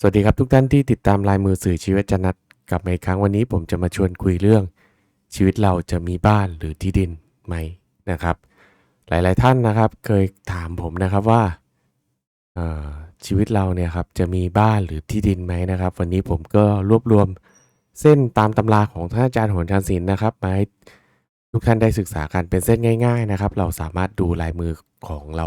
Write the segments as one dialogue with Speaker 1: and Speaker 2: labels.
Speaker 1: สวัสดีครับทุกท่านที่ติดตามลายมือสื่อชีวิตจันนัดกลับมาอีกครั้งวันนี้ผมจะมาชวนคุยเรื่อง ชีวิตเราจะมีบ้านหรือที่ดินไหมนะครับ หลายๆท่านนะครับเคยถามผมนะครับว่าชีวิตเราเนี่ยครับจะมีบ้านหรือที่ดินไหมนะครับ วันนี้ผมก็รวบรวมเส้นตามตำราของท่านอาจารย์โหนชานศิลป์นะครับมาให้ทุกท่านได้ศึกษากันเป็นเส้นง่าย ๆนะครับ เราสามารถดูลายมือของเรา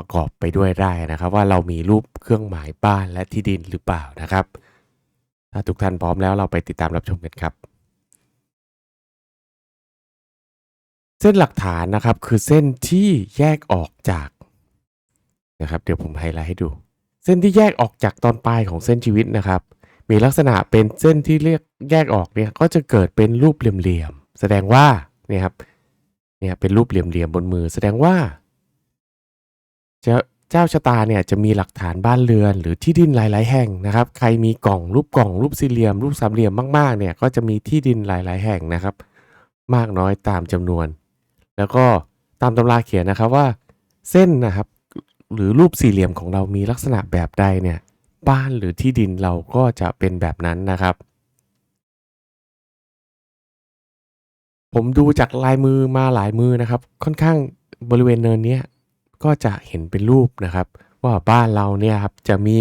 Speaker 1: ประกอบไปด้วยได้นะครับ ว่าเรามีรูปเครื่องหมายบ้านและที่ดินหรือเปล่านะครับ ถ้าทุกท่านพร้อมแล้วเราไปติดตามรับชมกันครับ เส้นหลักฐานนะครับคือเส้นที่แยกออกจากนะครับเดี๋ยวผมไฮไลท์ให้ดู เส้นที่แยกออกจากตอนปลายของเส้นชีวิตนะครับ มีลักษณะเป็นเส้นที่เรียกแยกออกเนี่ยก็จะเกิดเป็นรูปเหลี่ยมๆแสดงว่าเนี่ยครับเนี่ยเป็นรูปเหลี่ยมๆบนมือ แสดงว่า เจ้าเจ้าชะตาเนี่ยจะมีหลักฐานบ้านเรือน หรือที่ดินหลาย ๆ แห่งนะครับ ใครมีกล่องรูปกล่องรูปสี่เหลี่ยม รูปสามเหลี่ยมมาก ๆ เนี่ยก็จะมีที่ดินหลาย ๆ แห่งนะครับ มากน้อยตามจำนวน แล้วก็ตามตำราเขียนนะครับว่า เส้นนะครับ หรือรูปสี่เหลี่ยมของเรามีลักษณะแบบใดเนี่ยบ้านหรือที่ดินเราก็จะเป็นแบบนั้นนะครับ ผมดูจากลายมือมาหลายมือนะครับ ค่อนข้างบริเวณเนินเนี้ย ก็จะเห็นเป็นรูปนะครับ ว่าบ้านเราเนี่ยครับจะมี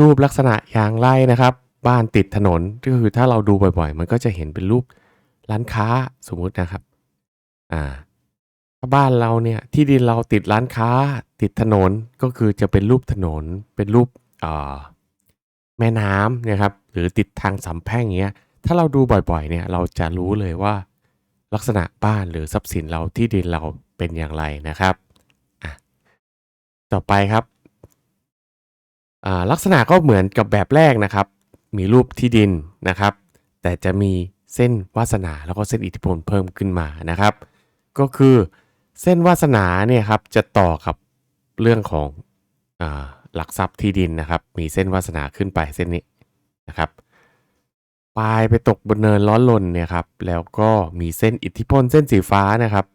Speaker 1: รูปลักษณะอย่างไรนะครับ บ้านติดถนนก็คือถ้าเราดูบ่อยๆ มันก็จะเห็นเป็นรูปร้านค้าสมมุตินะครับอ่าถ้าบ้านเราเนี่ยที่ดินเราติดร้านค้าติดถนนก็คือจะเป็นรูปถนนเป็นรูปอ่าแม่น้ำนะครับหรือติดทางสามแพ่งอย่าเงี้ยถ้าเราดูบ่อยๆเนี่ยเราจะรู้เลยว่า ลักษณะบ้านหรือทรัพย์สินเราที่ดินเราเป็นอย่างไรนะครับ ต่อไปครับลักษณะก็เหมือนกับแบบแรกนะครับ มีรูปที่ดินนะครับ แต่จะมีเส้นวาสนาแล้วก็เส้นอิทธิพลเพิ่มขึ้นมานะครับ ก็คือเส้นวาสนาเนี่ยครับจะต่อกับเรื่องของอหลักทรัพย์ที่ดินนะครับ มีเส้นวาสนาขึ้นไปเส้นนี้นะครับปลายไปตกบนเนินร้อนลนเนี่ยครับ แล้วก็มีเส้นอิทธิพลเส้นสีฟ้านะครับ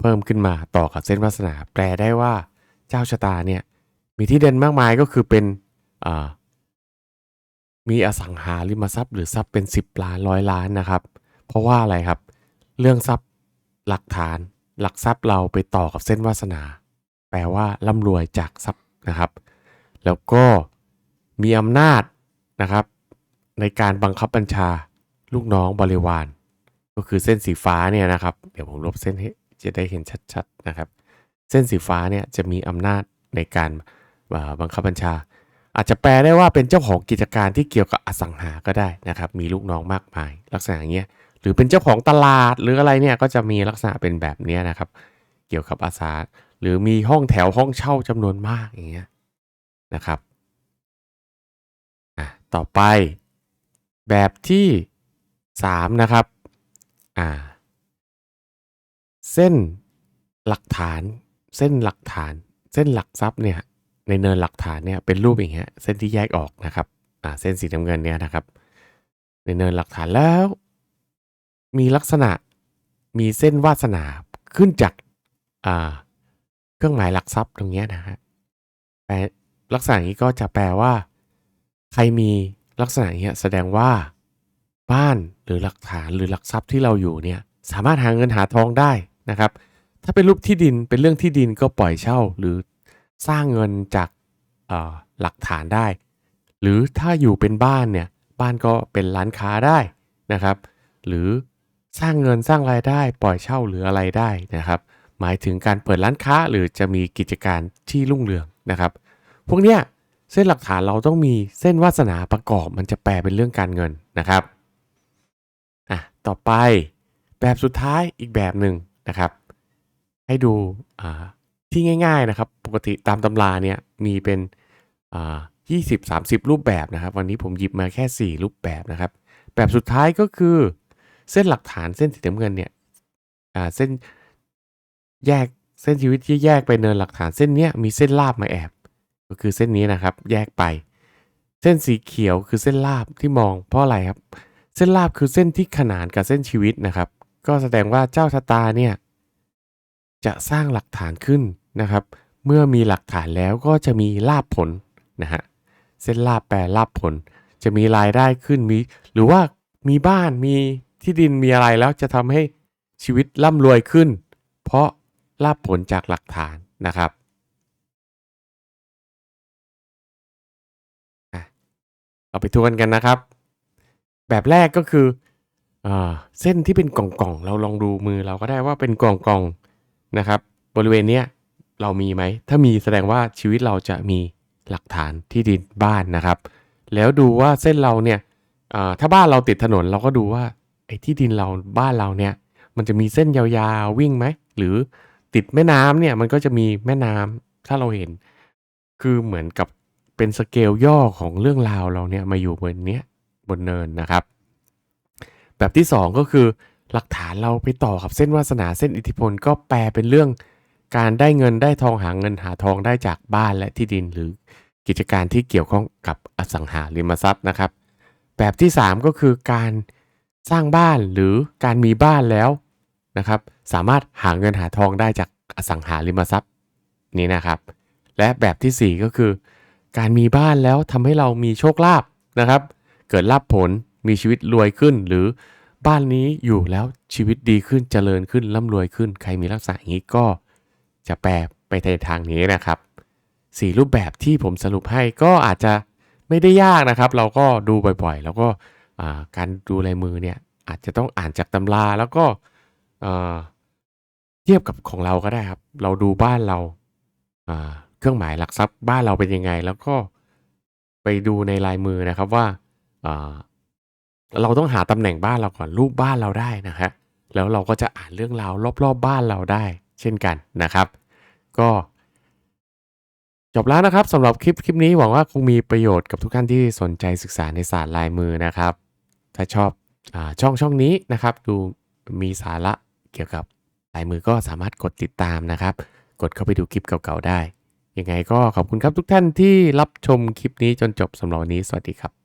Speaker 1: เพิ่มขึ้นมาต่อกับเส้นวาสนา แปลได้ว่า เจ้าชะตาเนี่ยมีที่เด่นมากมายก็คือเป็นมีอสังหาริมทรัพย์ หรือทรัพย์เป็น 10 ล้านร้อยล้านนะครับ เพราะว่าอะไรครับ เรื่องทรัพย์หลักฐาน หลักทรัพย์เราไปต่อกับเส้นวาสนา แปลว่าร่ำรวยจากทรัพย์นะครับ แล้วก็มีอำนาจนะครับ ในการบังคับบัญชาลูกน้องบริวาร ก็คือเส้นสีฟ้าเนี่ยนะครับ เดี๋ยวผมลบเส้นให้จะได้เห็นชัดๆนะครับ เส้นสีฟ้าเนี่ยจะมีอำนาจในการาบังคับบัญชา อาจจะแปลได้ว่าเป็นเจ้าของกิจการที่เกี่ยวกับอสังหาก็ได้นะครับ มีลูกน้องมากมาย ลักษณะอย่างเงี้ยหรือเป็นเจ้าของตลาดหรืออะไรเนี่ยก็จะมีลักษณะเป็นแบบนี้นะครับ เกี่ยวกับอสังหรือมีห้องแถวห้องเช่าจำนวนมากอย่างเงี้ยนะครับอะต่อไปแบบที่ 3 นะครับอ่าเส้นหลักฐาน เส้นหลักฐานเส้นหลักทรัพย์เนี่ยในเนินหลักฐานเนี่ยเป็นรูปอย่างเงี้ยเส้นที่แยกออกนะครับอ่าเส้นสีน้ำเงินเนี่ยนะครับ ในเนินหลักฐานแล้ว มีลักษณะมีเส้นวาสนาขึ้นจากอ่าเครื่องหมายหลักทรัพย์ตรงเนี้ยนะฮะแปลลักษณะนี้ก็จะแปลว่า ใครมีลักษณะอย่างเงี้ยแสดงว่าบ้านหรือหลักฐานหรือหลักทรัพย์ที่เราอยู่เนี่ยสามารถหาเงินหาทองได้นะครับ ถ้าเป็นรูปที่ดินเป็นเรื่องที่ดินก็ปล่อยเช่าหรือสร้างเงินจากหลักฐานได้ หรือถ้าอยู่เป็นบ้านเนี่ยบ้านก็เป็นร้านค้าได้นะครับ หรือสร้างเงินสร้างรายได้ ปล่อยเช่าหรืออะไรได้นะครับ หมายถึงการเปิดร้านค้าหรือจะมีกิจการที่รุ่งเรืองนะครับ พวกเนี้ยเส้นหลักฐานเราต้องมีเส้นวาสนาประกอบมันจะแปลเป็นเรื่องการเงินนะครับอะต่อไปแบบสุดท้ายอีกแบบหนึ่งนะครับ ให้ดูที่ง่าย ๆนะครับ ปกติตามตำราเนี่ยมีเป็นอ่า20 30รูปแบบนะครับ วันนี้ผมหยิบมาแค่ 4 รูปแบบนะครับ แบบสุดท้ายก็คือเส้นหลักฐานเส้นสีน้ำเงินเนี่ยเส้นแยกเส้นชีวิตที่แยกไปเนินหลักฐานเส้นเนี้ยมีเส้นลาบมาแอบ ก็คือเส้นนี้นะครับ แยกไป เส้นสีเขียวคือเส้นลาบที่มองเพราะอะไรครับ เส้นลาบคือเส้นที่ขนานกับเส้นชีวิตนะครับ ก็แสดงว่าเจ้าชะตาเนี่ย จะสร้างหลักฐานขึ้นนะครับ เมื่อมีหลักฐานแล้วก็จะมีลาบผลนะฮะเส้นลาบแปรลาบผล จะมีรายได้ขึ้นมีหรือว่ามีบ้านมีที่ดินมีอะไรแล้วจะทำให้ชีวิตร่ำรวยขึ้น เพราะลาบผลจากหลักฐานนะครับเราไปทวนกันนะครับ แบบแรกก็คืออเส้นที่เป็นกล่องๆ เราลองดูมือเราก็ได้ว่าเป็นกล่องๆ นะครับบริเวณเนี้ยเรามีไหม ถ้ามีแสดงว่าชีวิตเราจะมีหลักฐานที่ดินบ้านนะครับ แล้วดูว่าเส้นเราเนี่ยถ้าบ้านเราติดถนนเราก็ดูว่าไอ้ที่ดินเราบ้านเราเนี่ยมันจะมีเส้นยาวๆวิ่งไหม หรือติดแม่น้ำเนี่ยมันก็จะมีแม่น้ำถ้าเราเห็น คือเหมือนกับเป็นสเกลย่อของเรื่องราวเราเนี่ยมาอยู่บนเนี้ยบนเนินนะครับ แบบที่ 2 ก็คือ หลักฐานเราไปต่อกับเส้นวาสนาเส้นอิทธิพลก็แปลเป็นเรื่องการได้เงินได้ทองหาเงินหาทองได้จากบ้านและที่ดินหรือกิจการที่เกี่ยวข้องกับอสังหาริมทรัพย์นะครับ แบบที่ 3 ก็คือการสร้างบ้านหรือการมีบ้านแล้วนะครับ สามารถหาเงินหาทองได้จากอสังหาริมทรัพย์นี้นะครับ และแบบทีสี่4 ก็คือ การมีบ้านแล้วทำให้เรามีโชคลาภนะครับ เกิดลาภผลมีชีวิตรวยขึ้นหรือ บ้านนี้อยู่แล้วชีวิตดีขึ้นเจริญขึ้นร่ำรวยขึ้น ใครมีลักษณะอย่างนี้ก็จะแปลไปในทางนี้นะครับสี่รูปแบบที่ผมสรุปให้ก็อาจจะไม่ได้ยากนะครับ เราก็ดูบ่อยๆ แล้วก็การดูลายมือเนี่ยอาจจะต้องอ่านจากตำราแล้วก็เทียบกับของเราก็ได้ครับ เราดูบ้านเราเครื่องหมายหลักทรัพย์บ้านเราเป็นยังไง แล้วก็ไปดูในลายมือนะครับว่า เราต้องหาตำแหน่งบ้านเราก่อนรูปบ้านเราได้นะฮะแล้วเราก็จะอ่านเรื่องราวรอบๆบ้านเราได้ เช่นกันนะครับ ก็จบแล้วนะครับสำหรับคลิปคลิปนี้หวังว่าคงมีประโยชน์กับทุกท่านที่สนใจศึกษาในศาสตร์ลายมือนะครับ ถ้าชอบอาช่องช่องนี้นะครับ ดูมีสาระเกี่ยวกับลายมือก็สามารถกดติดตามนะครับ กดเข้าไปดูคลิปเก่าๆได้ยังไงก็ขอบคุณครับทุกท่านที่รับชมคลิปนี้จนจบสำหรับวันนี้สวัสดีครับ